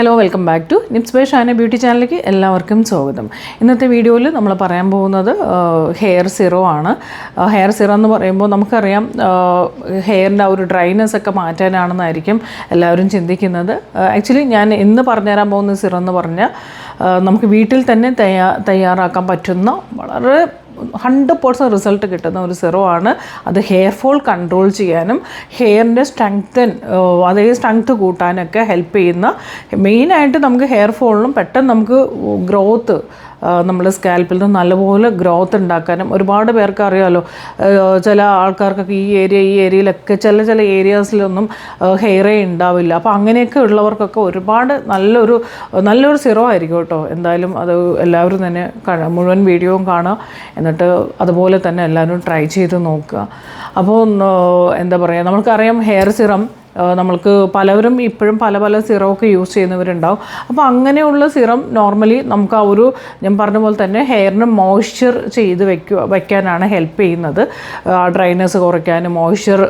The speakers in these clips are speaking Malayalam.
ഹലോ വെൽക്കം ബാക്ക് ടു നിപ്സ് ബൈ ഷാന ബ്യൂട്ടി ചാനലിലേക്ക് എല്ലാവർക്കും സ്വാഗതം. ഇന്നത്തെ വീഡിയോയിൽ നമ്മൾ പറയാൻ പോകുന്നത് ഹെയർ സിറോ ആണ്. ഹെയർ സിറോ എന്ന് പറയുമ്പോൾ നമുക്കറിയാം ഹെയറിന്റെ ആ ഒരു ഡ്രൈനെസ് ഒക്കെ മാറ്റാനാണെന്നായിരിക്കും എല്ലാവരും ചിന്തിക്കുന്നത്. ആക്ച്വലി ഞാൻ ഇന്ന് പറഞ്ഞുതരാൻ പോകുന്ന സിറോ എന്ന് പറഞ്ഞാൽ നമുക്ക് വീട്ടിൽ തന്നെ തയ്യാ തയ്യാറാക്കാൻ പറ്റുന്ന വളരെ ഹൺഡ്രഡ് പേഴ്സന്റ് റിസൾട്ട് കിട്ടുന്ന ഒരു സിറോ ആണ്. അത് ഹെയർ ഫോൾ കൺട്രോൾ ചെയ്യാനും ഹെയറിന്റെ സ്ട്രെങ്തൻ അതേ സ്ട്രെങ്ത് കൂട്ടാനൊക്കെ ഹെൽപ്പ് ചെയ്യുന്ന മെയിനായിട്ട് നമുക്ക് ഹെയർ ഫോളിനും പെട്ടെന്ന് നമുക്ക് ഗ്രോത്ത് നമ്മുടെ സ്കാൽപ്പിൽ നിന്ന് നല്ലപോലെ ഗ്രോത്ത് ഉണ്ടാക്കാനും ഒരുപാട് പേർക്ക് അറിയാമല്ലോ ചില ആൾക്കാർക്കൊക്കെ ഈ ഏരിയ ഈ ഏരിയയിലൊക്കെ ചില ചില ഏരിയാസിലൊന്നും ഹെയറേ ഉണ്ടാവില്ല. അപ്പോൾ അങ്ങനെയൊക്കെ ഉള്ളവർക്കൊക്കെ ഒരുപാട് നല്ലൊരു നല്ലൊരു സിറോ ആയിരിക്കും കേട്ടോ. എന്തായാലും അത് എല്ലാവരും തന്നെ മുഴുവൻ വീഡിയോയും കാണുക എന്നിട്ട് അതുപോലെ തന്നെ എല്ലാവരും ട്രൈ ചെയ്ത് നോക്കുക. അപ്പോൾ എന്താ പറയുക നമുക്കറിയാം ഹെയർ സിറം നമ്മൾക്ക് പലവരും ഇപ്പോഴും പല പല സിറം ഒക്കെ യൂസ് ചെയ്യുന്നവരുണ്ടാവും. അപ്പോൾ അങ്ങനെയുള്ള സിറം നോർമലി നമുക്ക് ആ ഒരു ഞാൻ പറഞ്ഞ പോലെ തന്നെ ഹെയറിന് മോയ്സ്ചർ ചെയ്ത് വെക്കുക വയ്ക്കാനാണ് ഹെൽപ്പ് ചെയ്യുന്നത്. ആ ഡ്രൈനസ് കുറയ്ക്കാനും മോയ്സ്ചർ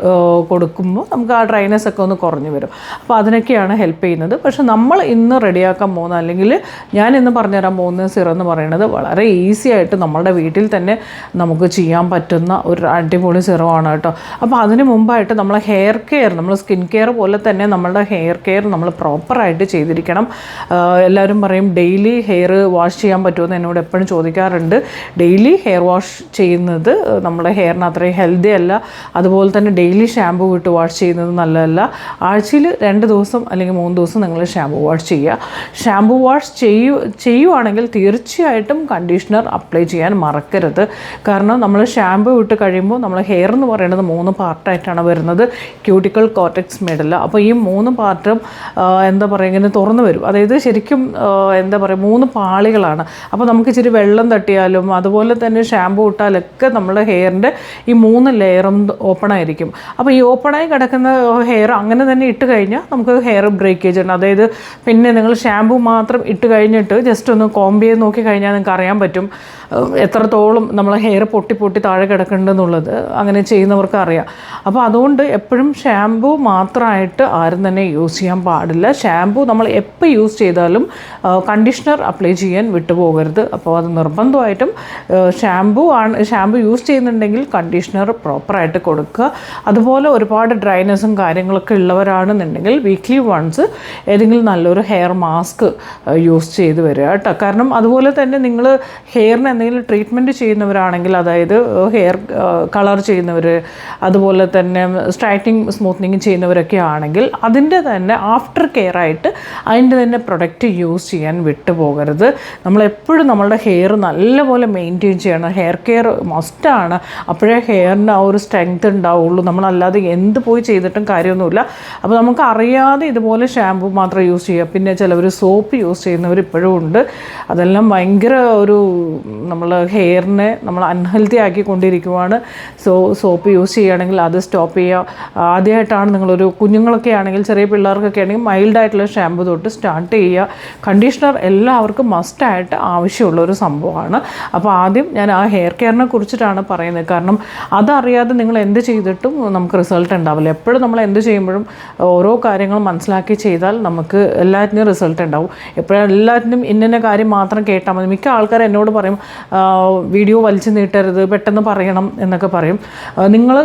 കൊടുക്കുമ്പോൾ നമുക്ക് ആ ഡ്രൈനസ് ഒക്കെ ഒന്ന് കുറഞ്ഞു വരും. അപ്പോൾ അതിനൊക്കെയാണ് ഹെൽപ്പ് ചെയ്യുന്നത്. പക്ഷേ നമ്മൾ ഇന്ന് റെഡിയാക്കാൻ പോകുന്ന അല്ലെങ്കിൽ ഞാൻ ഇന്ന് പറഞ്ഞുതരാൻ പോകുന്ന സിറം എന്ന് പറയുന്നത് വളരെ ഈസി ആയിട്ട് നമ്മുടെ വീട്ടിൽ തന്നെ നമുക്ക് ചെയ്യാൻ പറ്റുന്ന ഒരു അടിപൊളി സിറമാണ് കേട്ടോ. അപ്പോൾ അതിന് മുമ്പായിട്ട് നമ്മൾ ഹെയർ കെയർ നമ്മൾ സ്കിൻ കെയർ പോലെ തന്നെ നമ്മളുടെ ഹെയർ കെയർ നമ്മൾ പ്രോപ്പറായിട്ട് ചെയ്തിരിക്കണം. എല്ലാവരും പറയും ഡെയിലി ഹെയർ വാഷ് ചെയ്യാൻ പറ്റുമെന്ന് എന്നോട് എപ്പോഴും ചോദിക്കാറുണ്ട്. ഡെയിലി ഹെയർ വാഷ് ചെയ്യുന്നത് നമ്മുടെ ഹെയറിന് അത്രയും ഹെൽത്തി അല്ല. അതുപോലെ തന്നെ ഡെയിലി ഷാമ്പു ഇട്ട് വാഷ് ചെയ്യുന്നത് നല്ലതല്ല. ആഴ്ചയിൽ രണ്ട് ദിവസം അല്ലെങ്കിൽ മൂന്ന് ദിവസം നിങ്ങൾ ഷാമ്പു വാഷ് ചെയ്യുക. ഷാമ്പു വാഷ് ചെയ്യൂ ചെയ്യുവാണെങ്കിൽ തീർച്ചയായിട്ടും കണ്ടീഷണർ അപ്ലൈ ചെയ്യാൻ മറക്കരുത്. കാരണം നമ്മൾ ഷാമ്പു ഇട്ട് കഴിയുമ്പോൾ നമ്മൾ ഹെയർ എന്ന് പറയുന്നത് മൂന്ന് പാർട്ടായിട്ടാണ് വരുന്നത്. ക്യൂട്ടിക്കൽ കോട്ടക്സ് മെഡല അപ്പോൾ ഈ മൂന്ന് പാർട്ടും എന്താ പറയുക ഇങ്ങനെ തുറന്നു വരും. അതായത് ശരിക്കും എന്താ പറയുക മൂന്ന് പാളികളാണ്. അപ്പോൾ നമുക്ക് ഇച്ചിരി വെള്ളം തട്ടിയാലും അതുപോലെ തന്നെ ഷാമ്പു ഇട്ടാലൊക്കെ നമ്മുടെ ഹെയറിന്റെ ഈ മൂന്ന് ലെയറും ഓപ്പൺ ആയിരിക്കും. അപ്പോൾ ഈ ഓപ്പണായി കിടക്കുന്ന ഹെയർ അങ്ങനെ തന്നെ ഇട്ട് കഴിഞ്ഞാൽ നമുക്ക് ഹെയർ ബ്രേക്കേജ് ഉണ്ട്. അതായത് പിന്നെ നിങ്ങൾ ഷാമ്പു മാത്രം ഇട്ട് കഴിഞ്ഞിട്ട് ജസ്റ്റ് ഒന്ന് ചെയ്ത് നോക്കി കഴിഞ്ഞാൽ നിങ്ങൾക്ക് അറിയാൻ പറ്റും എത്രത്തോളം നമ്മൾ ഹെയർ പൊട്ടി പൊട്ടി താഴെ കിടക്കുന്നുണ്ടെന്നുള്ളത് അങ്ങനെ ചെയ്യുന്നവർക്ക് അറിയാം. അപ്പോൾ അതുകൊണ്ട് എപ്പോഴും ഷാമ്പു മാത്രമായിട്ട് ആരും തന്നെ യൂസ് ചെയ്യാൻ പാടില്ല. ഷാമ്പു നമ്മൾ എപ്പോൾ യൂസ് ചെയ്താലും കണ്ടീഷണർ അപ്ലൈ ചെയ്യാൻ വിട്ടുപോകരുത്. അപ്പോൾ അത് നിർബന്ധമായിട്ടും ഷാമ്പു ആണ് ഷാമ്പു യൂസ് ചെയ്യുന്നുണ്ടെങ്കിൽ കണ്ടീഷണർ പ്രോപ്പറായിട്ട് കൊടുക്കുക. അതുപോലെ ഒരുപാട് ഡ്രൈനെസ്സും കാര്യങ്ങളൊക്കെ ഉള്ളവരാണെന്നുണ്ടെങ്കിൽ വീക്ക്ലി വൺസ് ഏതെങ്കിലും നല്ലൊരു ഹെയർ മാസ്ക് യൂസ് ചെയ്ത് വരിക കേട്ടോ. കാരണം അതുപോലെ തന്നെ നിങ്ങൾ ഹെയറിന് എന്തെങ്കിലും ട്രീറ്റ്മെന്റ് ചെയ്യുന്നവരാണെങ്കിൽ അതായത് ഹെയർ കളർ ചെയ്യുന്നവർ അതുപോലെ തന്നെ സ്ട്രൈറ്റിംഗ് സ്മൂത്തനിങ് ചെയ്യുന്നവരൊക്കെ ആണെങ്കിൽ അതിന്റെ തന്നെ ആഫ്റ്റർ കെയർ ആയിട്ട് അതിന്റെ തന്നെ പ്രൊഡക്റ്റ് യൂസ് ചെയ്യാൻ വിട്ടുപോകരുത് നമ്മളെപ്പോഴും നമ്മളുടെ ഹെയർ നല്ലപോലെ മെയിന്റെയിൻ ചെയ്യണം. ഹെയർ കെയർ മസ്റ്റാണ് അപ്പോഴേ ഹെയറിന് ആ ഒരു സ്ട്രെങ്ത് ഉണ്ടാവുള്ളൂ. നമ്മളല്ലാതെ എന്ത് പോയി ചെയ്തിട്ടും കാര്യമൊന്നുമില്ല. അപ്പോൾ നമുക്ക് അറിയാതെ ഇതുപോലെ ഷാമ്പു മാത്രം യൂസ് ചെയ്യുക. പിന്നെ ചിലവർ സോപ്പ് യൂസ് ചെയ്യുന്നവർ ഇപ്പോഴും ഉണ്ട്. അതെല്ലാം ഭയങ്കര ഒരു നമ്മൾ ഹെയറിനെ നമ്മൾ അൺഹെൽത്തി ആക്കിക്കൊണ്ടിരിക്കുവാണ് സോ സോപ്പ് യൂസ് ചെയ്യുകയാണെങ്കിൽ അത് സ്റ്റോപ്പ് ചെയ്യുക. ആദ്യമായിട്ടാണ് നിങ്ങളൊരു കുഞ്ഞുങ്ങളൊക്കെ ആണെങ്കിൽ ചെറിയ പിള്ളേർക്കൊക്കെ ആണെങ്കിൽ മൈൽഡായിട്ടുള്ള ഷാമ്പു തൊട്ട് സ്റ്റാർട്ട് ചെയ്യുക. കണ്ടീഷണർ എല്ലാവർക്കും മസ്റ്റായിട്ട് ആവശ്യമുള്ള ഒരു സംഭവമാണ്. അപ്പോൾ ആദ്യം ഞാൻ ആ ഹെയർ കെയറിനെ കുറിച്ചിട്ടാണ് പറയുന്നത്. കാരണം അതറിയാതെ നിങ്ങൾ എന്ത് ചെയ്തിട്ടും നമുക്ക് റിസൾട്ട് ഉണ്ടാവില്ല. എപ്പോഴും നമ്മൾ എന്ത് ചെയ്യുമ്പോഴും ഓരോ കാര്യങ്ങളും മനസ്സിലാക്കി ചെയ്താൽ നമുക്ക് എല്ലാത്തിനും റിസൾട്ട് ഉണ്ടാവും. എപ്പോഴും എല്ലാത്തിനും ഇന്ന കാര്യം മാത്രം കേട്ടാൽ മതി. മിക്ക ആൾക്കാർ എന്നോട് പറയും വീഡിയോ വലിച്ചു നീട്ടരുത് പെട്ടെന്ന് പറയണം എന്നൊക്കെ പറയും. നിങ്ങൾ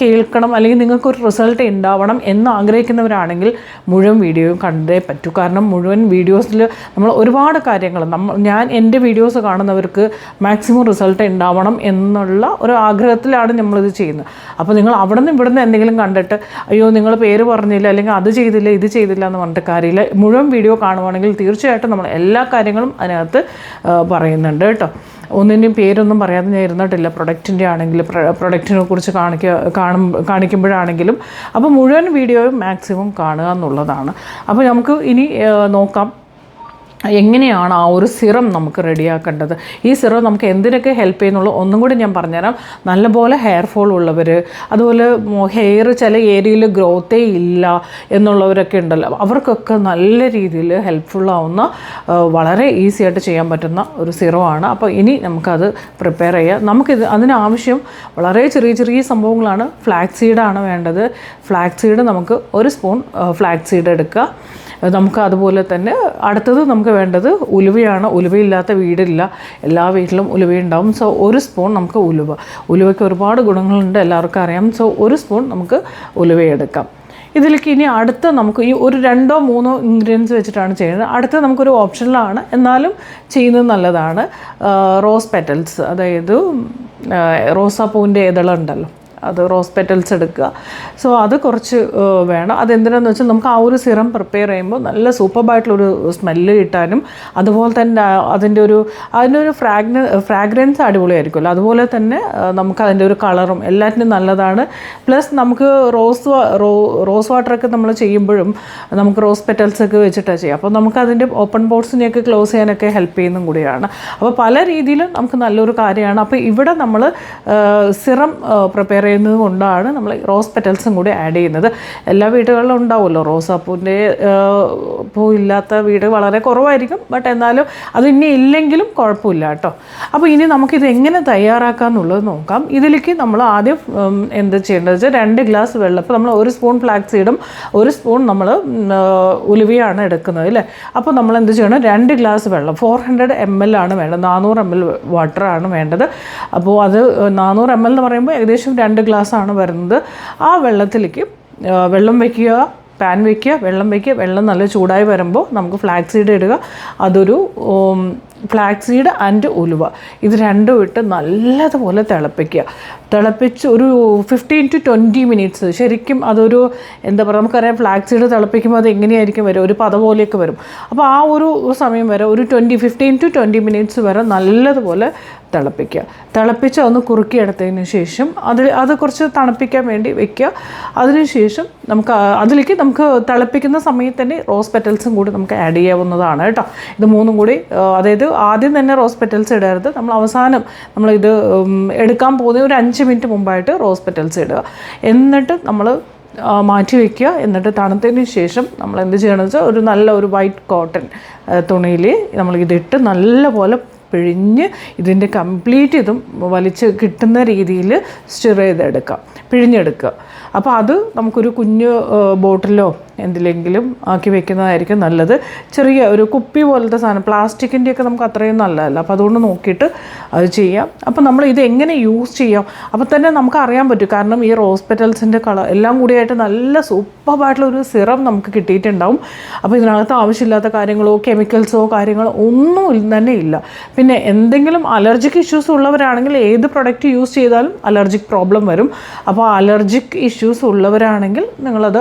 കേൾക്കണം. അല്ലെങ്കിൽ നിങ്ങൾക്കൊരു റിസൾട്ട് ഉണ്ടാവണം എന്ന് ആഗ്രഹിക്കുന്നവരാണെങ്കിൽ മുഴുവൻ വീഡിയോയും കണ്ടേ പറ്റൂ. കാരണം മുഴുവൻ വീഡിയോസിൽ നമ്മൾ ഒരുപാട് കാര്യങ്ങൾ നമ്മൾ ഞാൻ എന്റെ വീഡിയോസ് കാണുന്നവർക്ക് മാക്സിമം റിസൾട്ട് ഉണ്ടാവണം എന്നുള്ള ഒരു ആഗ്രഹത്തിലാണ് നമ്മളിത് ചെയ്യുന്നത്. അപ്പോൾ നിങ്ങൾ അവിടെ നിന്ന് ഇവിടുന്ന് എന്തെങ്കിലും കണ്ടിട്ട് അയ്യോ നിങ്ങൾ പേര് പറഞ്ഞില്ല അല്ലെങ്കിൽ അത് ചെയ്തില്ല ഇത് ചെയ്തില്ല എന്ന് പറഞ്ഞിട്ട് കാര്യമില്ല. മുഴുവൻ വീഡിയോ കാണുവാണെങ്കിൽ തീർച്ചയായിട്ടും നമ്മൾ എല്ലാ കാര്യങ്ങളും അതിനകത്ത് പറയുന്നുണ്ട് കേട്ടോ. ഒന്നിന്റെയും പേരൊന്നും പറയാതെ ഞാൻ ഇരുന്നിട്ടില്ല. പ്രൊഡക്റ്റിന്റെ ആണെങ്കിൽ പ്രൊഡക്റ്റിനെ കുറിച്ച് കാണിക്കുക കാണും കാണിക്കുമ്പോഴാണെങ്കിലും. അപ്പോൾ മുഴുവൻ വീഡിയോയും മാക്സിമം കാണുക എന്നുള്ളതാണ്. അപ്പോൾ നമുക്ക് ഇനി നോക്കാം. എങ്ങനെയാണ് ആ ഒരു സിറം നമുക്ക് റെഡിയാക്കേണ്ടത്? ഈ സിറം നമുക്ക് എന്തിനൊക്കെ ഹെൽപ്പ് ചെയ്യുന്നുള്ളൂ? ഒന്നും കൂടി ഞാൻ പറഞ്ഞുതരാം. നല്ലപോലെ ഹെയർ ഫോൾ ഉള്ളവർ അതുപോലെ ഹെയർ ചില ഏരിയയിൽ ഗ്രോത്തേ ഇല്ല എന്നുള്ളവരൊക്കെ ഉണ്ടല്ലോ. അവർക്കൊക്കെ നല്ല രീതിയിൽ ഹെൽപ്ഫുൾ ആവുന്ന വളരെ ഈസി ആയിട്ട് ചെയ്യാൻ പറ്റുന്ന ഒരു സിറമാണ്. അപ്പോൾ ഇനി നമുക്കത് പ്രിപ്പയർ ചെയ്യാം. നമുക്കിത് അതിനാവശ്യം വളരെ ചെറിയ ചെറിയ സംഭവങ്ങളാണ്. ഫ്ലാക്സ് സീഡാണ് വേണ്ടത്. ഫ്ലാക്സ് സീഡ് നമുക്ക് ഒരു സ്പൂൺ ഫ്ലാക്സ് സീഡ് എടുക്കുക. നമുക്ക് അതുപോലെ തന്നെ അടുത്തത് നമുക്ക് വേണ്ടത് ഉലുവയാണ്. ഉലുവയില്ലാത്ത വീടില്ല. എല്ലാ വീട്ടിലും ഉലുവയുണ്ടാവും. സോ ഒരു സ്പൂൺ നമുക്ക് ഉലുവ. ഉലുവയ്ക്ക് ഒരുപാട് ഗുണങ്ങളുണ്ട്. എല്ലാവർക്കും അറിയാം. സോ ഒരു സ്പൂൺ നമുക്ക് ഉലുവയെടുക്കാം. ഇതിലേക്ക് ഇനി അടുത്ത നമുക്ക് ഈ ഒരു രണ്ടോ മൂന്നോ ഇൻഗ്രീഡിയൻസ് വെച്ചിട്ടാണ് ചെയ്യുന്നത്. അടുത്ത നമുക്കൊരു ഓപ്ഷനിലാണ് എന്നാലും ചെയ്യുന്നത് നല്ലതാണ്. റോസ് പെറ്റൽസ് അതായത് ആ, റോസാപ്പൂവിന്റെ ഇതളുണ്ടല്ലോ. അത് റോസ് പെറ്റൽസ് എടുക്കുക. സോ അത് കുറച്ച് വേണം. അതെന്തിനാന്ന് വെച്ചാൽ നമുക്ക് ആ ഒരു സിറം പ്രിപ്പയർ ചെയ്യുമ്പോൾ നല്ല സൂപ്പർബായിട്ടുള്ളൊരു സ്മെല്ല് കിട്ടാനും അതുപോലെ തന്നെ അതിന്റെ ഒരു അതിന്റെ ഒരു ഫ്രാഗ്ന ഫ്രാഗ്രൻസ് അടിപൊളിയായിരിക്കുമല്ലോ. അതുപോലെ തന്നെ നമുക്ക് അതിന്റെ ഒരു കളറും എല്ലാറ്റിനും നല്ലതാണ്. പ്ലസ് നമുക്ക് റോസ് റോ റോസ് വാട്ടറൊക്കെ നമ്മൾ ചെയ്യുമ്പോഴും നമുക്ക് റോസ് പെറ്റൽസ് ഒക്കെ വെച്ചിട്ടാണ് ചെയ്യുക. അപ്പോൾ നമുക്ക് അതിന്റെ ഓപ്പൺ പോർട്സിനെയൊക്കെ ക്ലോസ് ചെയ്യാനൊക്കെ ഹെൽപ്പ് ചെയ്യുന്നതും കൂടിയാണ്. അപ്പോൾ പല രീതിയിലും നമുക്ക് നല്ലൊരു കാര്യമാണ്. അപ്പോൾ ഇവിടെ നമ്മൾ സിറം പ്രിപ്പയർ ചെയ്യുന്നത് കൊണ്ടാണ് നമ്മൾ റോസ് പെറ്റൽസും കൂടി ആഡ് ചെയ്യുന്നത്. എല്ലാ വീടുകളിലും ഉണ്ടാവുമല്ലോ. റോസാപ്പൂവിന്റെ പൂ ഇല്ലാത്ത വീട് വളരെ കുറവായിരിക്കും. ബട്ട് എന്നാലും അത് ഇനി ഇല്ലെങ്കിലും കുഴപ്പമില്ല കേട്ടോ. അപ്പോൾ ഇനി നമുക്കിത് എങ്ങനെ തയ്യാറാക്കാം എന്നുള്ളത് നോക്കാം. ഇതിലേക്ക് നമ്മൾ ആദ്യം എന്ത് ചെയ്യേണ്ടത് വെച്ചാൽ രണ്ട് ഗ്ലാസ് വെള്ളം ഇപ്പോൾ നമ്മൾ ഒരു സ്പൂൺ ഫ്ലാക്സ് സീഡും ഒരു സ്പൂൺ നമ്മൾ ഉലുവയാണ് എടുക്കുന്നത് അല്ലേ? അപ്പോൾ നമ്മൾ എന്ത് ചെയ്യണം? രണ്ട് ഗ്ലാസ് വെള്ളം ഫോർ ഹൺഡ്രഡ് എം എൽ ആണ് വേണ്ടത്. നാനൂറ് എം എൽ വാട്ടറാണ് വേണ്ടത്. അപ്പോൾ അത് നാനൂറ് എം എൽ എന്ന് പറയുമ്പോൾ ഏകദേശം രണ്ട് ഗ്ലാസ് ആണ് വരുന്നത്. ആ വെള്ളത്തിലേക്ക് വെള്ളം വയ്ക്കുക പാൻ വയ്ക്കുക വെള്ളം വയ്ക്കുക വെള്ളം നല്ല ചൂടായി വരുമ്പോൾ നമുക്ക് ഫ്ലാക്സ് സീഡ് ഇടുക. അതൊരു ഫ്ലാക്സ് സീഡ് ആൻഡ് ഉലുവ. ഇത് രണ്ടും ഇട്ട് നല്ലതുപോലെ തിളപ്പിക്കുക. തിളപ്പിച്ച് ഒരു ഫിഫ്റ്റീൻ ടു ട്വന്റി മിനിറ്റ്സ് ശരിക്കും അതൊരു എന്താ പറയുക നമുക്കറിയാം ഫ്ലാക്സ് സീഡ് തിളപ്പിക്കുമ്പോൾ അത് എങ്ങനെയായിരിക്കും വരും ഒരു പത പോലെയൊക്കെ വരും. അപ്പോൾ ആ ഒരു സമയം വരെ ഒരു twenty fifteen to twenty minutes വരെ നല്ലതുപോലെ തിളപ്പിക്കുക. തിളപ്പിച്ച് ഒന്ന് കുറുക്കിയെടുത്തതിന് ശേഷം അതിൽ അത് കുറച്ച് തണുപ്പിക്കാൻ വേണ്ടി വെക്കുക. അതിനുശേഷം നമുക്ക് അതിലേക്ക് നമുക്ക് തിളപ്പിക്കുന്ന സമയത്ത് തന്നെ റോസ് പെറ്റൽസും കൂടി നമുക്ക് ആഡ് ചെയ്യാവുന്നതാണ് കേട്ടോ. ഇത് മൂന്നും കൂടി അതായത് ആദ്യം തന്നെ റോസ് പെറ്റൽസ് ഇടരുത്. നമ്മൾ അവസാനം നമ്മൾ ഇത് എടുക്കാൻ പോകുന്ന ഒരു അഞ്ച് മിനിറ്റ് മുമ്പായിട്ട് റോസ് പെറ്റൽസ് ഇടുക. എന്നിട്ട് നമ്മൾ മാറ്റി വയ്ക്കുക എന്നിട്ട് തണുത്തതിന് ശേഷം നമ്മൾ എന്ത് ചെയ്യണമെന്ന് വെച്ചാൽ ഒരു നല്ല ഒരു വൈറ്റ് കോട്ടൺ തുണിയിൽ നമ്മൾ ഇതിട്ട് നല്ലപോലെ പിഴിഞ്ഞ് ഇതിന്റെ കംപ്ലീറ്റ് ഇതും വലിച്ച് കിട്ടുന്ന രീതിയിൽ സ്റ്റിർ ചെയ്തെടുക്കാം. പിഴിഞ്ഞെടുക്കുക. അപ്പോൾ അത് നമുക്കൊരു കുഞ്ഞു ബോട്ടിലോ എന്തിലെങ്കിലും ആക്കി വെക്കുന്നതായിരിക്കും നല്ലത്. ചെറിയ ഒരു കുപ്പി പോലത്തെ സാധനം പ്ലാസ്റ്റിക്കിന്റെയൊക്കെ നമുക്ക് അത്രയും നല്ലതല്ല. അപ്പോൾ അതുകൊണ്ട് നോക്കിയിട്ട് അത് ചെയ്യാം. അപ്പോൾ നമ്മൾ ഇത് എങ്ങനെ യൂസ് ചെയ്യാം? അപ്പോൾ തന്നെ നമുക്ക് അറിയാൻ പറ്റും. കാരണം ഈ റോസ് പെറ്റൽസിന്റെ കളർ എല്ലാം കൂടിയായിട്ട് നല്ല സൂപ്പറായിട്ടുള്ള ഒരു സിറം നമുക്ക് കിട്ടിയിട്ടുണ്ടാവും. അപ്പോൾ ഇതിനകത്ത് ആവശ്യമില്ലാത്ത കാര്യങ്ങളോ കെമിക്കൽസോ കാര്യങ്ങളോ ഒന്നും തന്നെ ഇല്ല. പിന്നെ എന്തെങ്കിലും അലർജിക് ഇഷ്യൂസ് ഉള്ളവരാണെങ്കിൽ ഏത് പ്രൊഡക്റ്റ് യൂസ് ചെയ്താലും അലർജിക് പ്രോബ്ലം വരും. അപ്പോൾ അലർജിക് ഇഷ്യൂസ് ഉള്ളവരാണെങ്കിൽ നിങ്ങളത്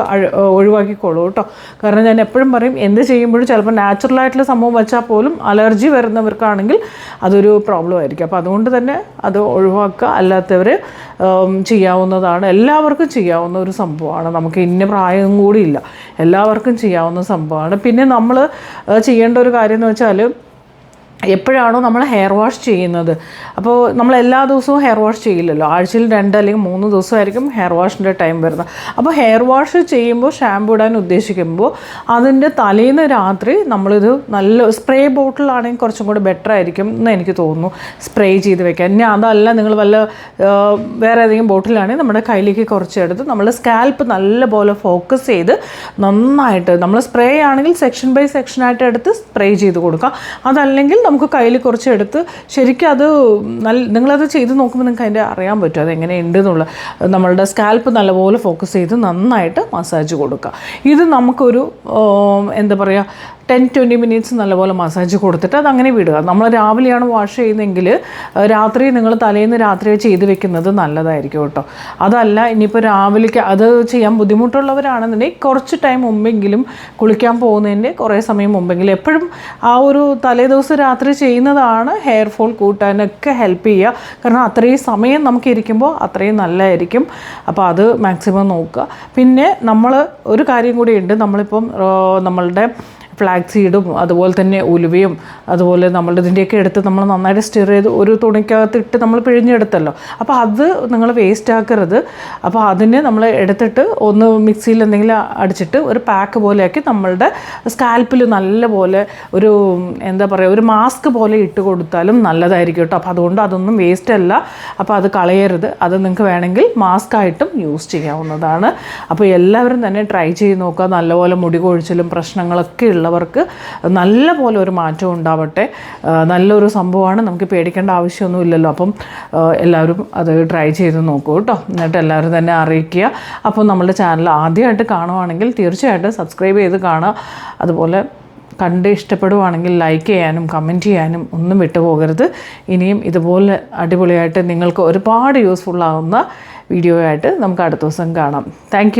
ഒഴിവാക്കിക്കോളൂ കേട്ടോ. കാരണം ഞാൻ എപ്പോഴും പറയും എന്ത് ചെയ്യുമ്പോഴും ചിലപ്പോൾ നാച്ചുറലായിട്ടുള്ള സംഭവം വെച്ചാൽ പോലും അലർജി വരുന്നവർക്കാണെങ്കിൽ അതൊരു പ്രോബ്ലം ആയിരിക്കും. അപ്പോൾ അതുകൊണ്ട് തന്നെ അത് ഒഴിവാക്കുക. അല്ലാത്തവർ ചെയ്യാവുന്നതാണ്. എല്ലാവർക്കും ചെയ്യാവുന്ന ഒരു സംഭവമാണ്. നമുക്ക് ഇന്ന പ്രായം കൂടിയില്ല. എല്ലാവർക്കും ചെയ്യാവുന്ന സംഭവമാണ്. പിന്നെ നമ്മൾ ചെയ്യേണ്ട ഒരു കാര്യം എന്ന് വെച്ചാൽ എപ്പോഴാണോ നമ്മൾ ഹെയർ വാഷ് ചെയ്യുന്നത്. അപ്പോൾ നമ്മൾ എല്ലാ ദിവസവും ഹെയർ വാഷ് ചെയ്യില്ലല്ലോ. ആഴ്ചയിൽ രണ്ട് അല്ലെങ്കിൽ മൂന്ന് ദിവസമായിരിക്കും ഹെയർ വാഷിന്റെ ടൈം വരുന്നത്. അപ്പോൾ ഹെയർ വാഷ് ചെയ്യുമ്പോൾ ഷാമ്പു ഇടാൻ ഉദ്ദേശിക്കുമ്പോൾ അതിന്റെ തലേന്ന് രാത്രി നമ്മളിത് നല്ല സ്പ്രേ ബോട്ടിലാണെങ്കിൽ കുറച്ചും കൂടി ബെറ്റർ ആയിരിക്കും എന്ന് എനിക്ക് തോന്നുന്നു. സ്പ്രേ ചെയ്ത് വെക്കാൻ. ഇനി അതല്ല നിങ്ങൾ വല്ല വേറെ ഏതെങ്കിലും ബോട്ടിലാണെങ്കിൽ നമ്മുടെ കയ്യിലേക്ക് കുറച്ചെടുത്ത് നമ്മൾ സ്കാൽപ്പ് നല്ലപോലെ ഫോക്കസ് ചെയ്ത് നന്നായിട്ട് നമ്മൾ സ്പ്രേ ആണെങ്കിൽ സെക്ഷൻ ബൈ സെക്ഷനായിട്ട് എടുത്ത് സ്പ്രേ ചെയ്ത് കൊടുക്കാം. അതല്ലെങ്കിൽ നമുക്ക് കയ്യിൽ കുറച്ച് എടുത്ത് ശരിക്കും അത് നല്ല നിങ്ങളത് ചെയ്ത് നോക്കുമ്പോൾ നിങ്ങൾക്ക് അതിന്റെ അറിയാൻ പറ്റും അത് എങ്ങനെയുണ്ട് എന്നുള്ള നമ്മളുടെ സ്കാൽപ്പ് നല്ലപോലെ ഫോക്കസ് ചെയ്ത് നന്നായിട്ട് മസാജ് കൊടുക്കുക. ഇത് നമുക്കൊരു എന്താ പറയുക ടെൻ ട്വന്റി മിനിറ്റ്സ് നല്ലപോലെ മസാജ് കൊടുത്തിട്ട് അത് അങ്ങനെ വിടുക. നമ്മൾ രാവിലെയാണ് വാഷ് ചെയ്യുന്നതെങ്കിൽ രാത്രി നിങ്ങൾ തലേന്ന് രാത്രി ചെയ്ത് വെക്കുന്നത് നല്ലതായിരിക്കും കേട്ടോ. അതല്ല ഇനിയിപ്പോൾ രാവിലേക്ക് അത് ചെയ്യാൻ ബുദ്ധിമുട്ടുള്ളവരാണെന്നുണ്ടെങ്കിൽ കുറച്ച് ടൈം മുമ്പെങ്കിലും കുളിക്കാൻ പോകുന്നതിന്റെ കുറേ സമയം മുമ്പെങ്കിലും എപ്പോഴും ആ ഒരു തലേ ദിവസം രാത്രി ചെയ്യുന്നതാണ് ഹെയർ ഫോൾ കൂട്ടാനൊക്കെ ഹെൽപ്പ് ചെയ്യുക. കാരണം അത്രയും സമയം നമുക്ക് ഇരിക്കുമ്പോൾ അത്രയും നല്ലതായിരിക്കും. അപ്പോൾ അത് മാക്സിമം നോക്കുക. പിന്നെ നമ്മൾ ഒരു കാര്യം കൂടി ഉണ്ട്. നമ്മളിപ്പം നമ്മളുടെ ഫ്ലാഗ് സീഡും അതുപോലെ തന്നെ ഉലുവയും അതുപോലെ നമ്മൾ ഇതിന്റെയൊക്കെ എടുത്ത് നമ്മൾ നന്നായിട്ട് സ്റ്റിർ ചെയ്ത് ഒരു തുണിക്കകത്ത് ഇട്ട് നമ്മൾ പിഴിഞ്ഞെടുത്തല്ലോ. അപ്പോൾ അത് നിങ്ങൾ വേസ്റ്റ് ആക്കരുത്. അപ്പോൾ അതിനെ നമ്മൾ എടുത്തിട്ട് ഒന്ന് മിക്സിയിൽ എന്തെങ്കിലും അടിച്ചിട്ട് ഒരു പാക്ക് പോലെയാക്കി നമ്മളുടെ സ്കാൽപ്പിൽ നല്ലപോലെ ഒരു എന്താ പറയുക ഒരു മാസ്ക് പോലെ ഇട്ട് കൊടുത്താലും നല്ലതായിരിക്കും കേട്ടോ. അപ്പോൾ അതുകൊണ്ട് അതൊന്നും വേസ്റ്റ് അല്ല. അപ്പോൾ അത് കളയരുത്. അത് നിങ്ങൾക്ക് വേണമെങ്കിൽ മാസ്ക് ആയിട്ടും യൂസ് ചെയ്യാവുന്നതാണ്. അപ്പോൾ എല്ലാവരും തന്നെ ട്രൈ ചെയ്ത് നോക്കുക. നല്ലപോലെ മുടി കൊഴിച്ചിലും പ്രശ്നങ്ങളൊക്കെ ഉള്ളവർക്ക് നല്ല പോലെ ഒരു മാറ്റം ഉണ്ടാവട്ടെ. നല്ലൊരു സംഭവമാണ്. നമുക്ക് പേടിക്കേണ്ട ആവശ്യമൊന്നുമില്ലല്ലോ അപ്പം എല്ലാവരും അത് ട്രൈ ചെയ്ത് നോക്കൂ കേട്ടോ. എന്നിട്ട് എല്ലാവരും തന്നെ അറിയിക്കുക. അപ്പോൾ നമ്മുടെ ചാനൽ ആദ്യമായിട്ട് കാണുവാണെങ്കിൽ തീർച്ചയായിട്ടും സബ്സ്ക്രൈബ് ചെയ്ത് കാണുക. അതുപോലെ കണ്ട് ഇഷ്ടപ്പെടുവാണെങ്കിൽ ലൈക്ക് ചെയ്യാനും കമന്റ് ചെയ്യാനും ഒന്നും വിട്ടുപോകരുത്. ഇനിയും ഇതുപോലെ അടിപൊളിയായിട്ട് നിങ്ങൾക്ക് ഒരുപാട് യൂസ്ഫുള്ളാവുന്ന വീഡിയോ ആയിട്ട് നമുക്ക് അടുത്ത ദിവസം കാണാം. താങ്ക്